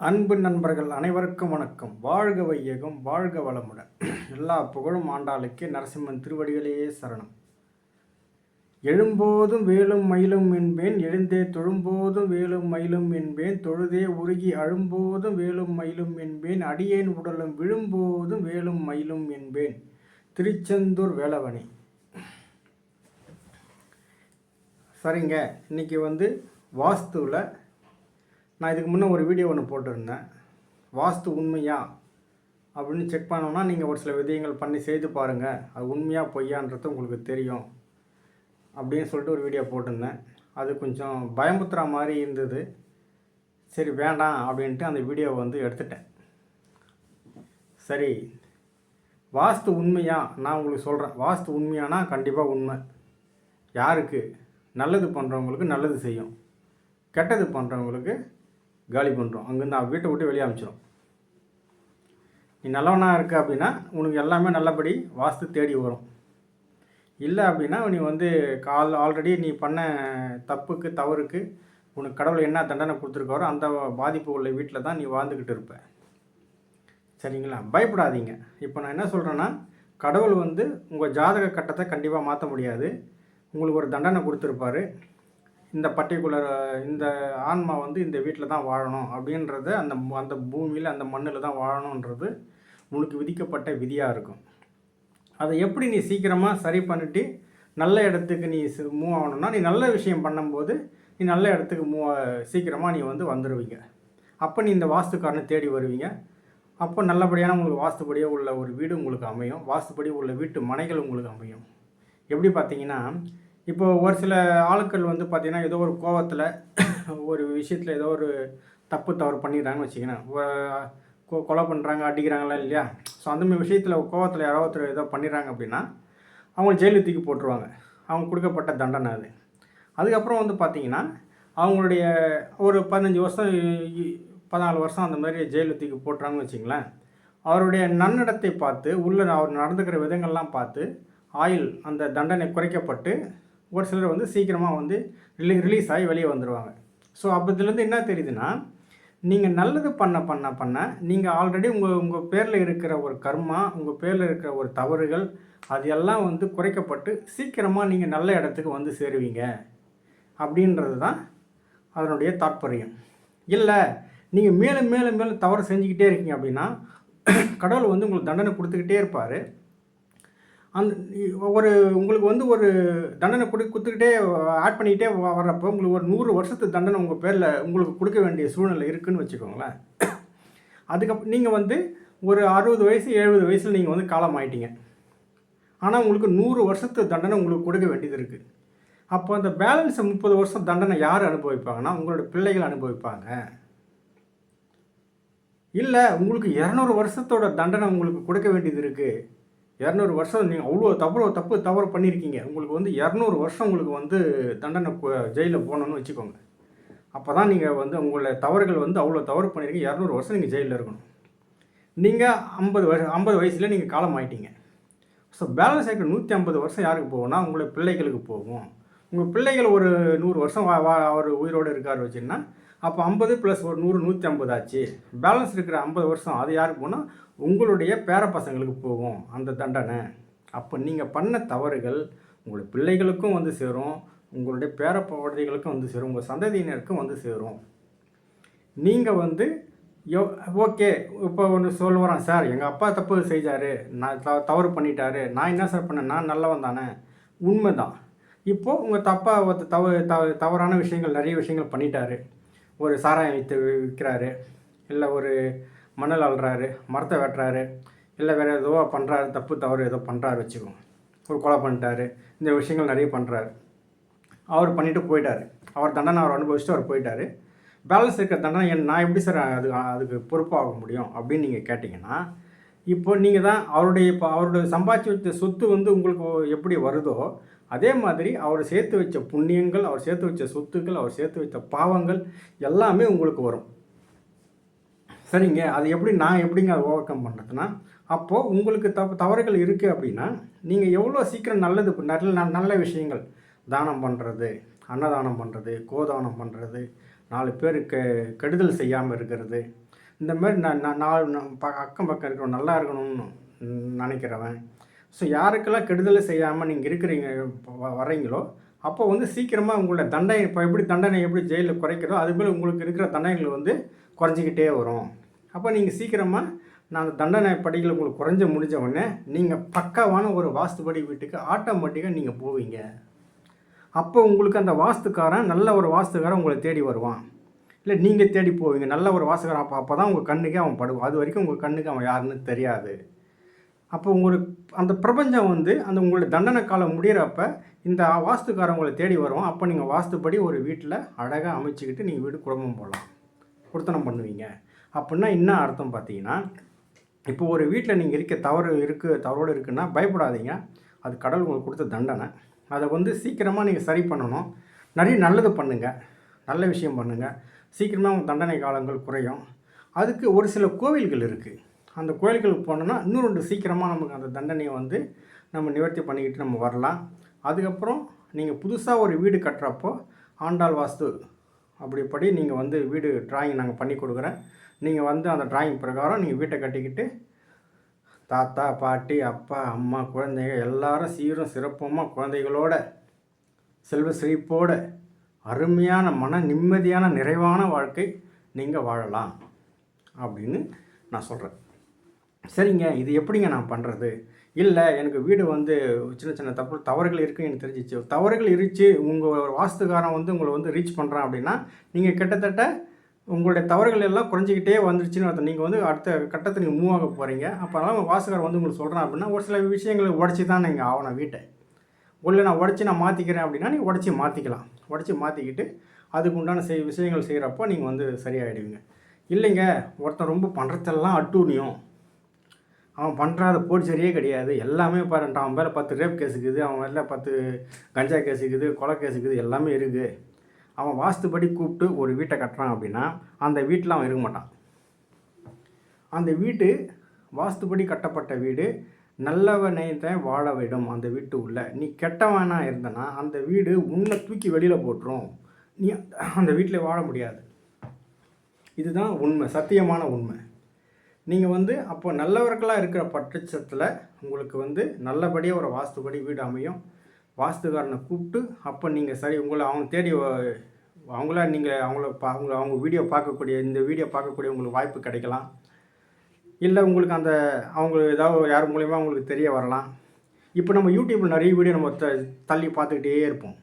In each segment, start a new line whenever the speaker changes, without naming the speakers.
அன்பு நண்பர்கள் அனைவருக்கும் வணக்கம். வாழ்க வையகம் வாழ்க வளமுடன். எல்லா புகழும் ஆண்டாளுக்கு நரசிம்மன் திருவடிகளையே சரணம். எழும்போதும் வேலும் மயிலும் என்பேன் எழுந்தே தொழும்போதும் வேலும் மயிலும் என்பேன் தொழுதே உருகி அழும்போதும் வேலும் மயிலும் என்பேன் அடியேன் உடலும் விழும்போதும் வேலும் மயிலும் என்பேன். திருச்செந்தூர் வேலவனி சரிங்க இன்னைக்கு வந்து வாஸ்துவில் நான் இதுக்கு முன்னே ஒரு வீடியோ ஒன்று போட்டிருந்தேன். வாஸ்து உண்மையா? அப்படின்னு செக் பண்ணோம்னா நீங்கள் ஒரு சில விதயங்கள் பண்ணி செய்து பாருங்கள் அது உண்மையாக பொய்யான்றது உங்களுக்கு தெரியும். அப்படின்னு சொல்லிட்டு ஒரு வீடியோ போட்டிருந்தேன். அது கொஞ்சம் பயமுத்துற மாதிரி இருந்தது. சரி வேண்டாம் அப்படின்ட்டு அந்த வீடியோவை வந்து எடுத்துட்டேன். சரி வாஸ்து உண்மையா? நான் உங்களுக்கு சொல்கிறேன் வாஸ்து உண்மையானா கண்டிப்பாக உண்மை. யாருக்கு? நல்லது பண்ணுறவங்களுக்கு நல்லது செய்யும். கெட்டது பண்ணுறவங்களுக்கு காலி பண்ணுறோம் அங்கேருந்து அவன் வீட்டை விட்டு வெளியே அனுப்பிச்சிடும் நீ நல்லவனாக இருக்க அப்படின்னா உனக்கு எல்லாமே நல்லபடி வாஸ்து தேடி வரும். இல்லை அப்படின்னா நீ வந்து கால் ஆல்ரெடி நீ பண்ண தப்புக்கு தவறுக்கு உனக்கு கடவுள் என்ன தண்டனை கொடுத்துருக்காரோ அந்த பாதிப்பு உள்ள வீட்டில் தான் நீ வாழ்ந்துக்கிட்டு இருப்ப. சரிங்களா? பயப்படாதீங்க. இப்போ நான் என்ன சொல்கிறேன்னா கடவுள் வந்து உங்கள் ஜாதக கட்டத்தை கண்டிப்பாக மாற்ற முடியாது. உங்களுக்கு ஒரு தண்டனை கொடுத்துருப்பாரு. இந்த பர்டிகுலர் இந்த ஆன்மா வந்து இந்த வீட்டில் தான் வாழணும் அப்படின்றத அந்த அந்த பூமியில் அந்த மண்ணில் தான் வாழணுன்றது உனக்கு விதிக்கப்பட்ட விதியாக இருக்கும். அதை எப்படி நீ சீக்கிரமாக சரி பண்ணிட்டு நல்ல இடத்துக்கு நீ மூவ் ஆகணும்னா நீ நல்ல விஷயம் பண்ணும்போது நீ நல்ல இடத்துக்கு மூவ் சீக்கிரமாக நீ வந்து வந்துடுவீங்க அப்போ நீ இந்த வாஸ்துக்காரனை தேடி வருவீங்க. அப்போ நல்லபடியான உங்களுக்கு வாஸ்துபடியாக உள்ள ஒரு வீடு உங்களுக்கு அமையும். வாஸ்துபடி உள்ள வீட்டு மனைகள் உங்களுக்கு அமையும். எப்படி பார்த்தீங்கன்னா இப்போது ஒரு சில ஆட்கள் வந்து பார்த்திங்கன்னா ஏதோ ஒரு கோவத்தில் ஒரு விஷயத்தில் ஏதோ ஒரு தப்பு தவறு பண்ணிடுறாங்கன்னு வச்சுக்கோங்களேன். கொ- கொலை பண்ணுறாங்க அடிக்கிறாங்களா இல்லையா? ஸோ அந்த மாதிரி விஷயத்தில் கோவத்தில் யாரோ ஒருத்தர் ஏதோ பண்ணிடுறாங்க அப்படின்னா அவங்க ஜெயிலு தூக்கி போட்டுருவாங்க. அவங்க கொடுக்கப்பட்ட தண்டனை அது. அதுக்கப்புறம் வந்து பார்த்தீங்கன்னா அவங்களுடைய ஒரு பதினஞ்சு வருஷம் பதினாலு வருஷம் அந்த மாதிரி ஜெயிலில் தூக்கி போட்டுறாங்கன்னு வச்சுங்களேன் அவருடைய நன்னடத்தை பார்த்து உள்ள அவர் நடந்துக்கிற விதங்கள்லாம் பார்த்து ஆயுள் அந்த தண்டனை குறைக்கப்பட்டு ஒரு சிலர் வந்து சீக்கிரமாக வந்து ரிலீ ரிலீஸ் ஆகி வெளியே வந்துடுவாங்க ஸோ அப்போதுலேருந்து என்ன தெரியுதுன்னா நீங்கள் நல்லது பண்ண பண்ண பண்ண நீங்கள் ஆல்ரெடி உங்கள் உங்கள் பேரில் இருக்கிற ஒரு கர்மா உங்கள் பேரில் இருக்கிற ஒரு தவறுகள் அது எல்லாம் வந்து குறைக்கப்பட்டு சீக்கிரமாக நீங்கள் நல்ல இடத்துக்கு வந்து சேருவீங்க. அப்படின்றது தான் அதனுடைய தாற்பயம். இல்லை நீங்கள் மேலும் மேலும் மேலும் தவறு செஞ்சுக்கிட்டே இருக்கீங்க அப்படின்னா கடவுள் வந்து உங்களுக்கு தண்டனை கொடுத்துக்கிட்டே இருப்பார். அந்த ஒரு உங்களுக்கு வந்து ஒரு தண்டனை கொடு கொடுத்துக்கிட்டே ஆட் பண்ணிக்கிட்டே வ- வர்றப்போ உங்களுக்கு ஒரு நூறு வருஷத்து தண்டனை உங்கள் பேரில் உங்களுக்கு கொடுக்க வேண்டிய சூழ்நிலை இருக்குதுன்னு வச்சுக்கோங்களேன். அதுக்கப்புறம் நீங்கள் வந்து ஒரு அறுபது வயசு எழுபது வயசில் நீங்கள் வந்து காலம் ஆயிட்டீங்க. ஆனால் உங்களுக்கு நூறு வருஷத்து தண்டனை உங்களுக்கு கொடுக்க வேண்டியது இருக்குது அப்போ அந்த பேலன்ஸ் முப்பது வருஷம் தண்டனை யார் அனுபவிப்பாங்கன்னா உங்களோட பிள்ளைகள் அனுபவிப்பாங்க. இல்லை உங்களுக்கு இரநூறு வருஷத்தோட தண்டனை உங்களுக்கு கொடுக்க வேண்டியது இருக்குது இரநூறு வருஷம் நீங்கள் அவ்வளோ தவறு தப்பு தவறு பண்ணியிருக்கீங்க உங்களுக்கு வந்து இரநூறு வருஷம் உங்களுக்கு வந்து தண்டனை ஜெயிலில் போகணுன்னு வச்சுக்கோங்க. அப்போ தான் நீங்கள் வந்து உங்களோட தவறுகள் வந்து அவ்வளோ தவறு பண்ணியிருக்கீங்க இரநூறு வருஷம் நீங்கள் ஜெயிலில் இருக்கணும். நீங்கள் ஐம்பது வருஷம் ஐம்பது வயசில் நீங்கள் காலம் ஆயிட்டீங்க. ஸோ பேலன்ஸ் ஆகிற நூற்றி ஐம்பது வருஷம் யாருக்கு போகும்னா உங்களுடைய பிள்ளைகளுக்கு போகும். உங்கள் பிள்ளைகள் ஒரு நூறு வருஷம் வா வா அவர் உயிரோடு இருக்கார் வச்சுன்னா அப்போ ஐம்பது ப்ளஸ் ஒரு நூறு நூற்றி ஐம்பது ஆச்சு. பேலன்ஸ் இருக்கிற ஐம்பது வருஷம் அது யாருக்கு போனால் உங்களுடைய பேர பசங்களுக்கு போகும் அந்த தண்டனை. அப்போ நீங்கள் பண்ண தவறுகள் உங்களுடைய பிள்ளைகளுக்கும் வந்து சேரும் உங்களுடைய பேர வந்து சேரும் உங்கள் சந்ததியினருக்கும் வந்து சேரும். நீங்கள் வந்து யோ ஓகே இப்போ ஒன்று சொல்லுவாரான் சார் எங்கள் அப்பா தப்பு செய்தார் நான் த தவறு பண்ணிட்டாரு. நான் என்ன சார் பண்ணேன்? நான் நல்லவன் தானே. உண்மைதான். இப்போது உங்கள் தப்பாக ஒருத்த தவறு தவ தவறான விஷயங்கள் நிறைய விஷயங்கள் பண்ணிட்டாரு. ஒரு சாராயம் விற்று விற்கிறாரு இல்லை ஒரு மணல் அள்ளுறாரு மரத்தை வெட்டுறாரு இல்லை வேறு ஏதோ பண்ணுறாரு தப்பு தவறு ஏதோ பண்ணுறாரு வச்சுக்கோங்க. ஒரு கொலை பண்ணிட்டாரு இந்த விஷயங்கள் நிறைய பண்ணுறாரு அவர் பண்ணிவிட்டு போயிட்டார். அவர் தண்டனை அவர் அனுபவிச்சுட்டு அவர் போயிட்டார். பேலன்ஸ் இருக்கிற தண்டனை என் நான் எப்படி சார் அது அதுக்கு பொறுப்பாக முடியும்? அப்படின்னு நீங்கள் கேட்டிங்கன்னா இப்போ நீங்கள் தான் அவருடைய இப்போ அவருடைய சம்பாதிச்சு வச்ச சொத்து வந்து உங்களுக்கு எப்படி வருதோ அதே மாதிரி அவர் சேர்த்து வச்ச புண்ணியங்கள் அவர் சேர்த்து வச்ச சொத்துக்கள் அவர் சேர்த்து வைத்த பாவங்கள் எல்லாமே உங்களுக்கு வரும். சரிங்க. அது எப்படி நான் எப்படிங்க அதை ஓவர் கம் அப்போது உங்களுக்கு தப்பு தவறுகள் இருக்குது அப்படின்னா நீங்கள் எவ்வளோ சீக்கிரம் நல்லது நல்ல நல்ல- நல்ல விஷயங்கள் தானம் பண்ணுறது அன்னதானம் பண்ணுறது கோதானம் பண்ணுறது நாலு பேருக்கு கெடுதல் செய்யாமல் இருக்கிறது இந்த மாதிரி நான் நாலு ப அக்கம் பக்கம் இருக்கிறவன் நல்லா இருக்கணும்னு நினைக்கிறவன் ஸோ யாருக்கெல்லாம் கெடுதலை செய்யாமல் நீங்கள் இருக்கிறீங்க வ- அப்போ வந்து சீக்கிரமாக உங்களோட தண்டனை இப்போ எப்படி தண்டனை எப்படி ஜெயிலில் குறைக்கிறதோ அதுபோல் உங்களுக்கு இருக்கிற தண்டனைகள் வந்து குறைஞ்சிக்கிட்டே வரும். அப்போ நீங்கள் சீக்கிரமாக நான் அந்த தண்டனை படிகள் உங்களுக்கு குறைஞ்ச முடிஞ்ச உடனே நீங்கள் பக்காவான ஒரு வாஸ்துபடி வீட்டுக்கு ஆட்டோமேட்டிக்காக நீங்கள் போவீங்க. அப்போ உங்களுக்கு அந்த வாஸ்துக்காரன் நல்ல ஒரு வாஸ்துக்காரன் உங்களை தேடி வருவான். இல்லை நீங்கள் தேடி போவீங்க நல்ல ஒரு வாஸ்துக்காரன் அப்போ அப்போ தான் உங்கள் கண்ணுக்கே அவன் படுவான். அது வரைக்கும் உங்கள் கண்ணுக்கு அவன் யாருன்னு தெரியாது. அப்போ உங்களுக்கு அந்த பிரபஞ்சம் வந்து அந்த உங்களுடைய தண்டனை காலம் முடியிறப்ப இந்த வாஸ்துக்காரன் உங்களை தேடி வரும். அப்போ நீங்கள் வாஸ்துப்படி ஒரு வீட்டில் அழகாக அமைச்சிக்கிட்டு நீங்கள் வீடு குடும்பம் போகலாம் குடுத்தனம் பண்ணுவீங்க. அப்படின்னா என்ன அர்த்தம் பார்த்தீங்கன்னா இப்போ ஒரு வீட்டில் நீங்கள் இருக்க தவறு இருக்குது தவறோடு இருக்குன்னா பயப்படாதீங்க. அது கடவுள் உங்களுக்கு கொடுத்த தண்டனை. அதை வந்து சீக்கிரமாக நீங்கள் சரி பண்ணணும். நிறைய நல்லது பண்ணுங்கள் நல்ல விஷயம் பண்ணுங்கள் சீக்கிரமாக உங்கள் தண்டனை காலங்கள் குறையும். அதுக்கு ஒரு சில கோவில்கள் இருக்குது அந்த கோயில்களுக்கு போனோன்னா இன்னும் ரெண்டு சீக்கிரமாக நமக்கு அந்த தண்டனையை வந்து நம்ம நிவர்த்தி பண்ணிக்கிட்டு நம்ம வரலாம். அதுக்கப்புறம் நீங்கள் புதுசாக ஒரு வீடு கட்டுறப்போ ஆண்டாள் வாஸ்து அப்படிப்படி நீங்கள் வந்து வீடு டிராயிங் நாங்கள் பண்ணி கொடுக்குறேன். நீங்கள் வந்து அந்த டிராயிங் பிரகாரம் நீங்கள் வீட்டை கட்டிக்கிட்டு தாத்தா பாட்டி அப்பா அம்மா குழந்தைங்க எல்லாரும் சீரும் சிறப்புமாக குழந்தைகளோட செல்வ செழிப்போட அருமையான மன நிம்மதியான நிறைவான வாழ்க்கை நீங்கள் வாழலாம் அப்படின்னு நான் சொல்கிறேன் சரிங்க இது எப்படிங்க நான் பண்ணுறது இல்லை எனக்கு வீடு வந்து சின்ன சின்ன தப்பு தவறுகள் இருக்குன்னு எனக்கு தெரிஞ்சிச்சு. தவறுகள் இருச்சு உங்கள் வாஸ்துக்காரன் வந்து உங்களை வந்து ரீச் பண்ணுறான் அப்படின்னா நீங்கள் கிட்டத்தட்ட உங்களுடைய தவறுகள் எல்லாம் குறைஞ்சிக்கிட்டே வந்துருச்சுன்னு அர்த்தம். நீங்கள் வந்து அடுத்த கட்டத்தை நீங்கள் மூவ் ஆக போகிறீங்க அப்போ அதனால் உங்கள் வந்து உங்களுக்கு சொல்கிறான் அப்படின்னா ஒரு சில விஷயங்களை உடச்சி தான் நீங்கள் ஆகணும் வீட்டை. உள்ள நான் உடச்சி நான் மாற்றிக்கிறேன் அப்படின்னா நீங்கள் உடச்சி மாற்றிக்கலாம் உடச்சி மாற்றிக்கிட்டு அதுக்கு உண்டான செய் விஷயங்கள் செய்கிறப்போ நீங்கள் வந்து சரியாயிடுவீங்க. இல்லைங்க ஒருத்தன் ரொம்ப பண்ணுறதெல்லாம் அட்டூனியம் அவன் பண்ணுறாத போட்டு சரியே கிடையாது. எல்லாமே பாருன்ட்டான் அவன் மேலே பத்து ரேப் கேஸ் இருக்குது அவன் மேலே பத்து கஞ்சா கேஸ் இருக்குது கொலை கேஸ் இருக்குது எல்லாமே இருக்குது அவன் வாஸ்துபடி கூப்பிட்டு ஒரு வீட்டை கட்டுறான் அப்படின்னா அந்த வீட்டில் அவன் இருக்க மாட்டான். அந்த வீட்டு வாஸ்துபடி கட்டப்பட்ட வீடு நல்லவனைத்தான் வாழ விடும் அந்த வீட்டு உள்ள. நீ கெட்டவனாக இருந்தனா அந்த வீடு உன்னை தூக்கி வெளியில் போட்டுரும். நீ அந்த வீட்டில் வாழ முடியாது. இதுதான் உண்மை சத்தியமான உண்மை. நீங்கள் வந்து அப்போ நல்லவர்களாக இருக்கிற பட்சத்தில் உங்களுக்கு வந்து நல்லபடியாக ஒரு வாஸ்துபடி வீடு அமையும். வாஸ்துகாரனை கூப்பிட்டு அப்போ நீங்கள் சரி உங்களை அவங்க தேடி அவங்களா அவங்கள நீங்கள் அவங்கள பா அவங்கள அவங்க வீடியோ பார்க்கக்கூடிய இந்த வீடியோ பார்க்கக்கூடிய உங்களுக்கு வாய்ப்பு கிடைக்கலாம். இல்லை உங்களுக்கு அந்த அவங்க ஏதாவது யார் மூலியமாக உங்களுக்கு தெரிய வரலாம். இப்போ நம்ம யூடியூப்பில் நிறைய வீடியோ நம்ம த தள்ளி பார்த்துக்கிட்டே இருப்போம்.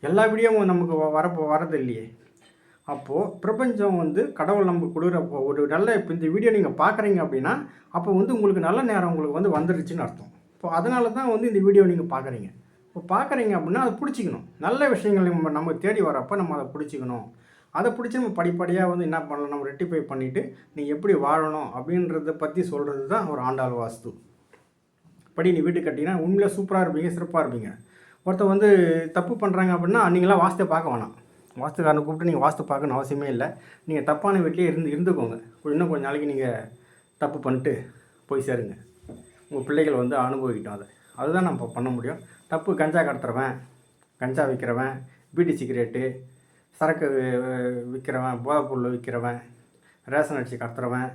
எல்லா வீடியோவும் நமக்கு வ- வரப்போ வரது இல்லையே அப்போது பிரபஞ்சம் வந்து கடவுள் நம்ம கொடுக்குற ஒரு நல்ல இப்போ இந்த வீடியோ நீங்கள் பார்க்குறீங்க அப்படின்னா அப்போ வந்து உங்களுக்கு நல்ல நேரம் உங்களுக்கு வந்து வந்துடுச்சுன்னு அர்த்தம். இப்போ அதனால தான் வந்து இந்த வீடியோ நீங்கள் பார்க்குறீங்க இப்போ பார்க்குறீங்க அப்படின்னா அதை பிடிச்சிக்கணும். நல்ல விஷயங்கள் நம்ம நம்ம தேடி வரப்போ நம்ம அதை பிடிச்சிக்கணும். அதை பிடிச்சி நம்ம படிப்படியாக வந்து என்ன பண்ணலாம் நம்ம ரெட்டிஃபை பண்ணிவிட்டு நீ எப்படி வாழணும் அப்படின்றத பற்றி சொல்கிறது தான் ஒரு ஆண்டாள் வாஸ்து. படி நீ வீட்டு கட்டிங்கன்னா உண்மையிலே சூப்பராக இருப்பீங்க சிறப்பாக இருப்பீங்க. ஒருத்தர் வந்து தப்பு பண்ணுறாங்க அப்படின்னா நீங்களாம் வாஸ்தை பார்க்க வேணாம். வாஸ்துக்காரனை கூப்பிட்டு நீங்கள் வாஸ்து பார்க்கணும் அவசியமே இல்லை. நீங்கள் தப்பான வீட்லேயே இருந்து இருந்துக்கோங்க. இன்னும் கொஞ்ச நாளைக்கு நீங்கள் தப்பு பண்ணிட்டு போய் சேருங்க. உங்கள் பிள்ளைகள் வந்து அனுபவிக்கிட்டோம் அதை. அதுதான் நம்ம பண்ண முடியும். தப்பு கஞ்சா கடத்துறவன் கஞ்சா விற்கிறவன் பீடி சிகரெட்டு சரக்கு விற்கிறவன் போதைப்பொருள் விற்கிறவன் ரேஷன் அடித்து கடத்துறவன்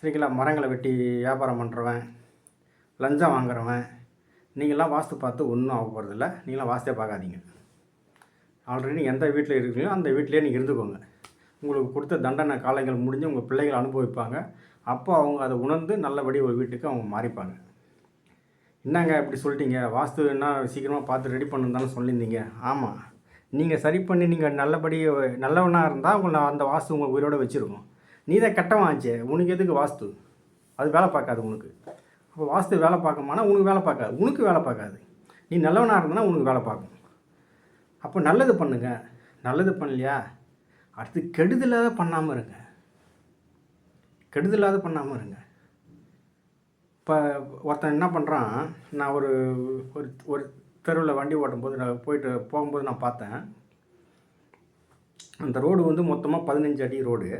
சரிங்களா? மரங்களை வெட்டி வியாபாரம் பண்ணுறவன் லஞ்சம் வாங்குறவன் நீங்களாம் வாஸ்து பார்த்து ஒன்றும் ஆக போகிறதில்ல நீங்களாம் வாஸ்தே பார்க்காதீங்க. ஆல்ரெடி எந்த வீட்டில் இருக்கீங்களோ அந்த வீட்டிலே நீங்கள் இருந்துக்கோங்க. உங்களுக்கு கொடுத்த தண்டனை காலங்கள் முடிஞ்சு உங்கள் பிள்ளைகள் அனுபவிப்பாங்க. அப்போ அவங்க அதை உணர்ந்து நல்லபடி ஒரு வீட்டுக்கு அவங்க மாறிப்பாங்க. என்னங்க இப்படி சொல்லிட்டீங்க? வாஸ்து என்ன சீக்கிரமாக பார்த்து ரெடி பண்ணணும் தானே சொல்லியிருந்தீங்க. ஆமாம் நீங்கள் சரி பண்ணி நீங்கள் நல்லபடி நல்லவனாக இருந்தால் உங்களை அந்த வாஸ்து உங்கள் உயிரோட வச்சுருக்கோம். நீ தான் கெட்டவன் உனக்கு எதுக்கு வாஸ்து? அது வேலை பார்க்காது உனக்கு. அப்போ வாஸ்து வேலை பார்க்கமானா உனக்கு வேலை பார்க்காது. உனக்கு வேலை பார்க்காது. நீ நல்லவனாக இருந்தனா உனக்கு வேலை பார்க்கும். அப்போ நல்லது பண்ணுங்க. நல்லது பண்ணலையா? அடுத்து கெடுதலாக பண்ணாமல் இருங்க. கெடுதலாக பண்ணாமல் இருங்க. இப்போ ஒருத்தன் என்ன பண்ணுறான் நான் ஒரு ஒரு ஒரு தெருவில் வண்டி ஓட்டும்போது நான் போயிட்டு போகும்போது நான் பார்த்தேன். அந்த ரோடு வந்து மொத்தமாக பதினஞ்சு அடி ரோடு.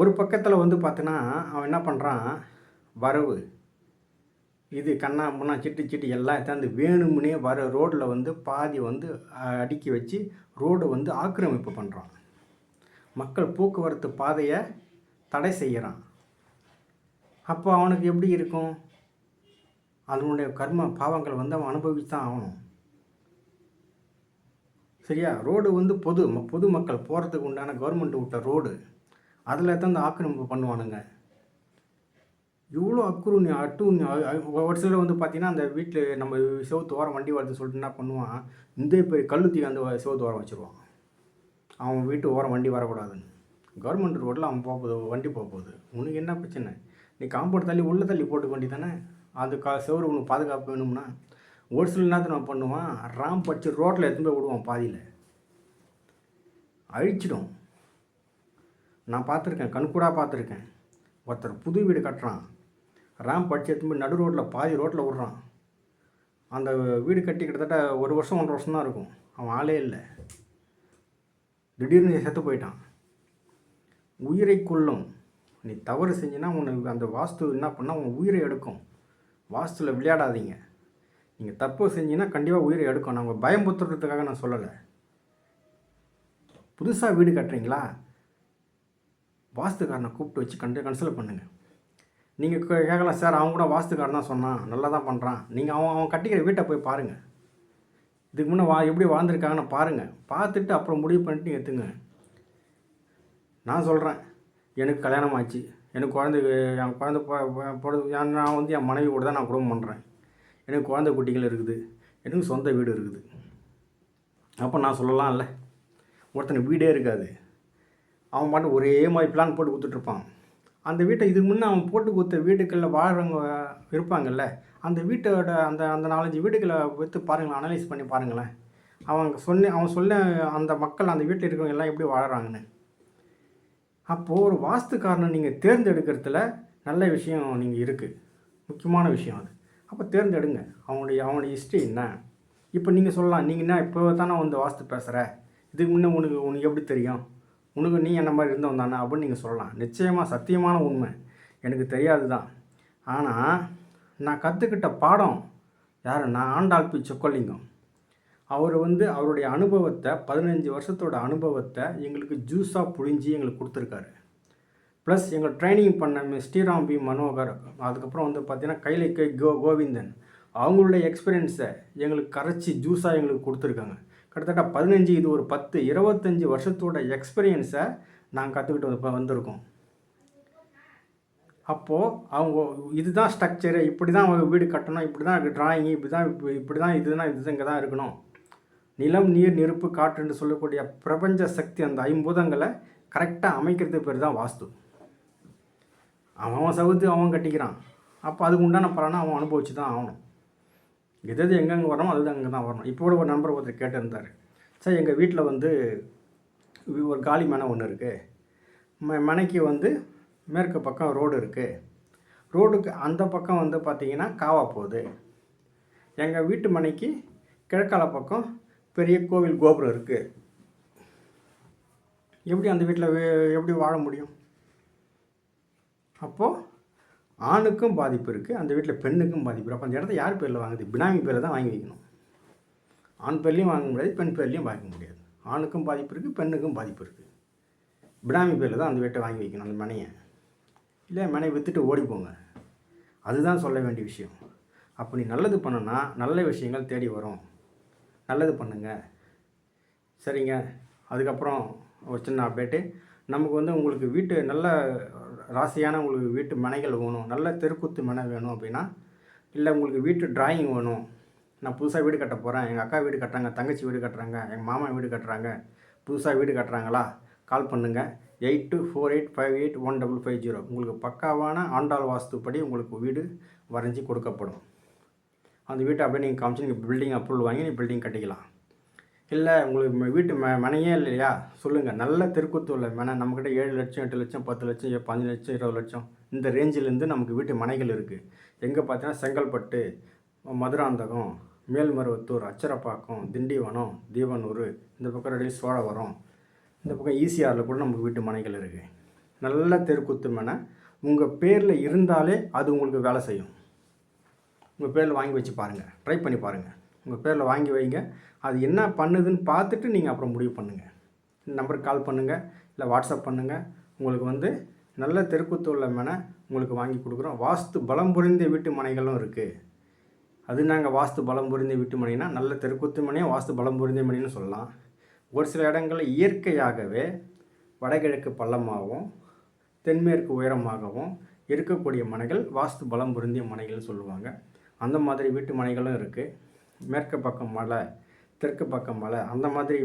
ஒரு பக்கத்தில் வந்து பார்த்தீங்கன்னா அவன் என்ன பண்ணுறான் வரவு. இது கண்ணா முன்னா சிட்டு சிட்டு எல்லாம் எடுத்தாந்து வேணும்னே வர ரோட்டில் வந்து பாதி வந்து அடுக்கி வச்சு ரோடு வந்து ஆக்கிரமிப்பு பண்ணுறான் மக்கள் போக்குவரத்து பாதையை தடை செய்கிறான் அப்போ அவனுக்கு எப்படி இருக்கும்? அதனுடைய கர்ம பாவங்கள் வந்து அவன் அனுபவித்தான் தான் ஆகணும். சரியா? ரோடு வந்து பொது ம- பொது மக்கள் போகிறதுக்கு உண்டான கவர்மெண்ட் விட்ட ரோடு. அதில் தான் இந்த ஆக்கிரமிப்பு பண்ணுவானுங்க. இவ்வளோ அக்குறுணி அட்டுணி அ- ஒரு சிலர் வந்து பார்த்தீங்கன்னா அந்த வீட்டில் நம்ம செவத்து ஓரம் வண்டி வருதுன்னு சொல்லிட்டு என்ன பண்ணுவான்? இந்த பெரிய கல்லுத்தி அந்த செவத்து ஓரம் வச்சுருவான். அவன் வீட்டு ஓரம் வண்டி வரக்கூடாதுன்னு. கவர்மெண்ட் ரோட்டில் அவன் போக போகுது வண்டி போக போகுது உனக்கு என்ன பிரச்சனை? நீ காம்பவுண்ட் தள்ளி உள்ளே தள்ளி போட்டுக்க வண்டி தானே அது கா செவரு உனக்கு பாதுகாப்பு வேணும்னா. ஒரு சில நேரத்தில் நான் பண்ணுவான்? ராம் படிச்சு ரோட்டில் எடுத்துன்னு போய் விடுவான் பாதியில். அழிச்சிடும். நான் பார்த்துருக்கேன் கண்கூடாக பார்த்துருக்கேன். ஒருத்தர் புது வீடு கட்டுறான். ராம் படிச்சு எடுத்துன்னு போய் நடு ரோட்டில் பாதி ரோட்டில் விட்றான். அந்த வீடு கட்டி கிட்டத்தட்ட ஒரு வருஷம் ஒன்றரை வருஷம் தான் இருக்கும். அவன் ஆளே இல்லை. திடீர்னு செத்து போயிட்டான். உயிரை கொல்லும். நீ தவறு செஞ்சினா உனக்கு அந்த வாஸ்து என்ன பண்ணால் உன் உயிரை எடுக்கும். வாஸ்துவில் விளையாடாதீங்க. நீங்கள் தப்பு செஞ்சீங்கன்னா கண்டிப்பாக உயிரை எடுக்கும். நான் உங்கள் பயம்புத்துறதுக்காக நான் சொல்லலை. புதுசாக வீடு கட்டுறீங்களா? வாஸ்துக்காரனை கூப்பிட்டு வச்சு கண்டு கன்சல்ட் பண்ணுங்கள் நீங்கள் கேட்கலாம் சார் அவன் கூட வாஸ்துக்காரன் தான் சொன்னான். நல்லா தான் பண்ணுறான் நீங்கள் அவன் அவன் கட்டிக்கிற வீட்டை போய் பாருங்கள் இதுக்கு முன்னே வா எப்படி வாழ்ந்துருக்காங்கன்னு பாருங்கள் பார்த்துட்டு அப்புறம் முடிவு பண்ணிட்டு எடுத்துங்க. நான் சொல்கிறேன் எனக்கு கல்யாணம் ஆச்சு. எனக்கு குழந்தை என் குழந்தை பொழுது நான் வந்து என் மனைவி கூட தான் நான் குடும்பம் பண்ணுறேன் எனக்கு குழந்தை குட்டிகள் இருக்குது. எனக்கு சொந்த வீடு இருக்குது. அப்போ நான் சொல்லலாம்ல. ஒருத்தனுக்கு வீடே இருக்காது. அவன் பாட்டு ஒரே மாதிரி பிளான் போட்டு கொடுத்துட்ருப்பான் அந்த வீட்டை இதுக்கு முன்னே அவன் போட்டு கொடுத்த வீடுகளில் வாழ்கிறவங்க இருப்பாங்கல்ல அந்த வீட்டோட அந்த அந்த நாலஞ்சு வீடுகளை வைத்து பாருங்களேன் அனலைஸ் பண்ணி பாருங்களேன். அவங்க சொன்ன அவன் சொன்ன அந்த மக்கள் அந்த வீட்டில் இருக்கிறவங்க எல்லாம் எப்படி வாழறாங்கன்னு. அப்போது ஒரு வாஸ்துக்காரனை நீங்கள் தேர்ந்தெடுக்கிறதுல நல்ல விஷயம் நீங்கள் இருக்குது முக்கியமான விஷயம் அது. அப்போ தேர்ந்தெடுங்க. அவனுடைய அவனுடைய ஹிஸ்ட்ரி என்ன? இப்போ நீங்கள் சொல்லலாம் நீங்கள் என்ன இப்போ தானே வந்து வாஸ்து பேசுகிற இதுக்கு முன்னே உனக்கு உனக்கு எப்படி தெரியும்? உனக்கு நீ என்ன மாதிரி இருந்தவன் தானே அப்படின்னு நீங்கள் சொல்லலாம். நிச்சயமாக சத்தியமான உண்மை. எனக்கு தெரியாது தான் ஆனால் நான் கற்றுக்கிட்ட பாடம் யார் நான் ஆண்டாள் பி. சொக்கலிங்கம். அவர் வந்து அவருடைய அனுபவத்தை பதினஞ்சு வருஷத்தோட அனுபவத்தை எங்களுக்கு ஜூஸாக புழிஞ்சி எங்களுக்கு கொடுத்துருக்காரு. ப்ளஸ் எங்கள் ட்ரைனிங் பண்ண மிஸ் ஸ்ரீராம் பி. மனோகர் அதுக்கப்புறம் வந்து பார்த்தீங்கன்னா கை கோ கோவிந்தன் அவங்களுடைய எக்ஸ்பீரியன்ஸை எங்களுக்கு கரைச்சி ஜூஸாக எங்களுக்கு கொடுத்துருக்காங்க. கிட்டத்தட்ட பதினஞ்சு இது ஒரு பத்து இருபத்தஞ்சி வருஷத்தோட எக்ஸ்பீரியன்ஸை நாங்கள் கற்றுக்கிட்டு இப்போ வந்திருக்கோம். அப்போது அவங்க இதுதான் ஸ்ட்ரக்சரு இப்படி தான் அவங்க வீடு கட்டணும் இப்படி தான் ட்ராயிங்கு இப்படி தான் இப்படி தான் இதுதான் இது இங்கே தான் இருக்கணும். நிலம் நீர் நெருப்பு காற்றுன்னு சொல்லக்கூடிய பிரபஞ்ச சக்தி அந்த ஐம்பூதங்களை கரெக்டாக அமைக்கிறது பேர் தான் வாஸ்து. அவன் அவன் சவுத்து அவன் கட்டிக்கிறான். அப்போ அதுக்கு உண்டான பலனை அவன் அனுபவிச்சு தான் ஆகணும். எது எது எங்கெங்கே வரணும் அது அங்கே தான் வரணும் இப்போ கூட ஒரு நண்பர் ஒருத்தர் கேட்டிருந்தார். சார் எங்கள் வீட்டில் வந்து ஒரு காலி மனை ஒன்று இருக்குது ம மனைக்கு வந்து மேற்கு பக்கம் ரோடு இருக்குது ரோடுக்கு அந்த பக்கம் வந்து பார்த்தீங்கன்னா காவா போகுது. எங்கள் வீட்டு மனைக்கு கிழக்கால பக்கம் பெரிய கோவில் கோபுரம் இருக்குது எப்படி அந்த வீட்டில் எப்படி வாழ முடியும்? அப்போது ஆணுக்கும் பாதிப்பு இருக்குது அந்த வீட்டில் பெண்ணுக்கும் பாதிப்பு இருக்குது அப்போ அந்த இடத்த யார் பேரில் வாங்குது? பினாமி பேரில் தான் வாங்கி வைக்கணும். ஆண் பேர்லேயும் வாங்க முடியாது பெண் பேர்லேயும் வாங்க முடியாது. ஆணுக்கும் பாதிப்பு இருக்குது பெண்ணுக்கும் பாதிப்பு இருக்குது பினாமி பேரில் தான் அந்த வீட்டை வாங்கி வைக்கணும் அந்த மனையை. இல்லை மனையை விற்றுட்டு ஓடி போங்க. அதுதான் சொல்ல வேண்டிய விஷயம். அப்போ நீ நல்லது பண்ணுனா நல்ல விஷயங்கள் தேடி வரும். நல்லது பண்ணுங்க. சரிங்க. அதுக்கப்புறம் ஒரு சின்ன அப்டேட்டு நமக்கு வந்து உங்களுக்கு வீட்டு நல்ல ராசியான உங்களுக்கு வீட்டு மனைகள் வேணும். நல்ல தெருக்குத்து மனை வேணும் அப்படின்னா இல்லை உங்களுக்கு வீட்டு டிராயிங் வேணும். நான் புதுசாக வீடு கட்ட போகிறேன் எங்கள் அக்கா வீடு கட்டுறாங்க தங்கச்சி வீடு கட்டுறாங்க எங்கள் மாமா வீடு கட்டுறாங்க. புதுசாக வீடு கட்டுறாங்களா? கால் பண்ணுங்கள் eight two four eight five eight one double five zero உங்களுக்கு பக்காவான ஆண்டாள் வாஸ்துப்படி உங்களுக்கு வீடு வரைஞ்சி கொடுக்கப்படும். அந்த வீட்டை அப்படியே நீங்கள் காமிச்சு நீங்கள் பில்டிங் அப்ரூவல் வாங்கி நீங்கள் பில்டிங் கட்டிக்கலாம். இல்லை உங்களுக்கு ம- வீட்டு ம மனையே இல்லையா? சொல்லுங்கள் நல்ல தெருக்கூத்து உள்ள மனை. நம்மக்கிட்ட ஏழு லட்சம் எட்டு லட்சம் பத்து லட்சம் பதினஞ்சு லட்சம் இருபது லட்சம். இந்த ரேஞ்சிலேருந்து நமக்கு வீட்டு மனைகள் இருக்குது எங்கே பார்த்தீங்கன்னா செங்கல்பட்டு மதுராந்தகம் மேல்மருவத்தூர் அச்சரப்பாக்கம் திண்டிவனம் தீவனூர் இந்த பக்கம் ரெடி சோழவரம் இந்த பக்கம் ஈசிஆரில் கூட நமக்கு வீட்டு மனைகள் இருக்குது நல்ல தெருக்கூத்து மனை. உங்கள் பேரில் இருந்தாலே அது உங்களுக்கு வேலை செய்யும். உங்கள் பேரில் வாங்கி வச்சு பாருங்கள் ட்ரை பண்ணி பாருங்கள் உங்கள் பேரில் வாங்கி வைங்க. அது என்ன பண்ணுதுன்னு பார்த்துட்டு நீங்கள் அப்புறம் முடிவு பண்ணுங்கள் இந்த நம்பருக்கு கால் பண்ணுங்கள் இல்லை வாட்ஸ்அப் பண்ணுங்கள் உங்களுக்கு வந்து நல்ல தெருக்குத்து உள்ள மனை உங்களுக்கு வாங்கி கொடுக்குறோம். வாஸ்து பலம் புரிந்த வீட்டு மனைகளும் இருக்குது அது நாங்கள் வாஸ்து பலம் புரிந்த வீட்டு மனைனா? நல்ல தெருக்குத்து மனையும் வாஸ்து பலம் புரிந்த மனைன்னு சொல்லலாம். ஒரு சில இடங்களில் இயற்கையாகவே வடகிழக்கு பள்ளமாகவும் தென்மேற்கு உயரமாகவும் இருக்கக்கூடிய மனைகள் வாஸ்து பலம் பொருந்திய மனைகள்னு சொல்லுவாங்க. அந்த மாதிரி வீட்டு மனைகளும் இருக்குது மேற்கு பக்கம் மலை தெற்கு பக்கம் மலை அந்த மாதிரி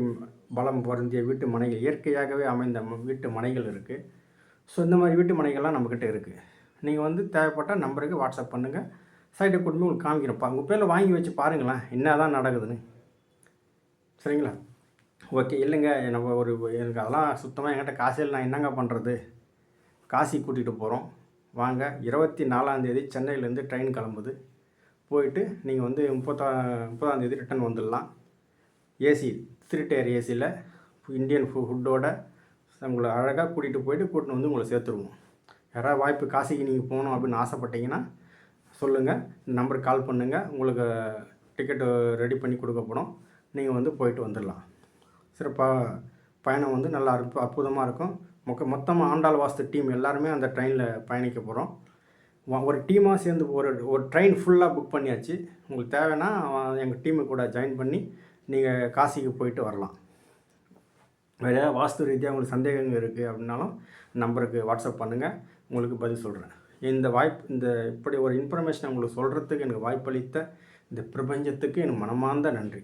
பலம் பொருந்திய வீட்டு மனைகள் இயற்கையாகவே அமைந்த வீட்டு மனைகள் இருக்குது ஸோ இந்த மாதிரி வீட்டு மனைகள்லாம் நம்மக்கிட்ட இருக்குது நீங்கள் வந்து தேவைப்பட்ட நம்பருக்கு வாட்ஸ்அப் பண்ணுங்கள் சைட்டை கொண்டு போய் உங்களுக்கு காமிக்கிறப்பா உங்கள் பேரில் வாங்கி வச்சு பாருங்களேன் என்ன தான் நடக்குதுன்னு. சரிங்களா? ஓகே இல்லைங்க நம்ம ஒரு எனக்கு அதெல்லாம் சுத்தமாக என்கிட்ட காசு இல்லை. நான் என்னங்க பண்ணுறது காசி கூட்டிகிட்டு போகிறோம் வாங்க இருபத்தி நாலாந்தேதி சென்னையிலேருந்து ட்ரெயின் கிளம்புது. போயிட்டு நீங்கள் வந்து முப்பத்தா முப்பதாந்தேதி ரிட்டன் வந்துடலாம். ஏசி த்ரீ டயர் ஏசியில் இந்தியன் ஃபு ஃபுட்டோட உங்களை அழகாக கூட்டிகிட்டு போயிட்டு கூட்டின்னு வந்து உங்களை சேர்த்துருவோம். யாராவது வாய்ப்பு காசிக்கு நீங்கள் போகணும் அப்படின்னு ஆசைப்பட்டீங்கன்னா சொல்லுங்கள் இந்த நம்பருக்கு கால் பண்ணுங்கள் உங்களுக்கு டிக்கெட்டு ரெடி பண்ணி கொடுக்கப்படும் நீங்கள் வந்து போயிட்டு வந்துடலாம். சிறப்பாக பயணம் வந்து நல்லா அற்பு அற்புதமாக இருக்கும். மொக்க மொத்தமாக ஆண்டாள் வாஸ்து டீம் எல்லாருமே அந்த ட்ரெயினில் பயணிக்க போகிறோம் ஒரு டீமாக சேர்ந்து ஒரு ஒரு ட்ரெயின் ஃபுல்லாக புக் பண்ணியாச்சு. உங்களுக்கு தேவைன்னா எங்கள் டீமு கூட ஜாயின் பண்ணி நீங்கள் காசிக்கு போயிட்டு வரலாம். வேறு ஏதாவது வாஸ்து ரீதியாக உங்களுக்கு சந்தேகங்கள் இருக்குது அப்படின்னாலும் நம்பருக்கு வாட்ஸ்அப் பண்ணுங்கள் உங்களுக்கு பதில் சொல்கிறேன் இந்த வாய்ப்பு இந்த இப்படி ஒரு இன்ஃபர்மேஷன் உங்களுக்கு சொல்கிறதுக்கு எனக்கு வாய்ப்பளித்த இந்த பிரபஞ்சத்துக்கு எனக்கு மனமார்ந்த நன்றி.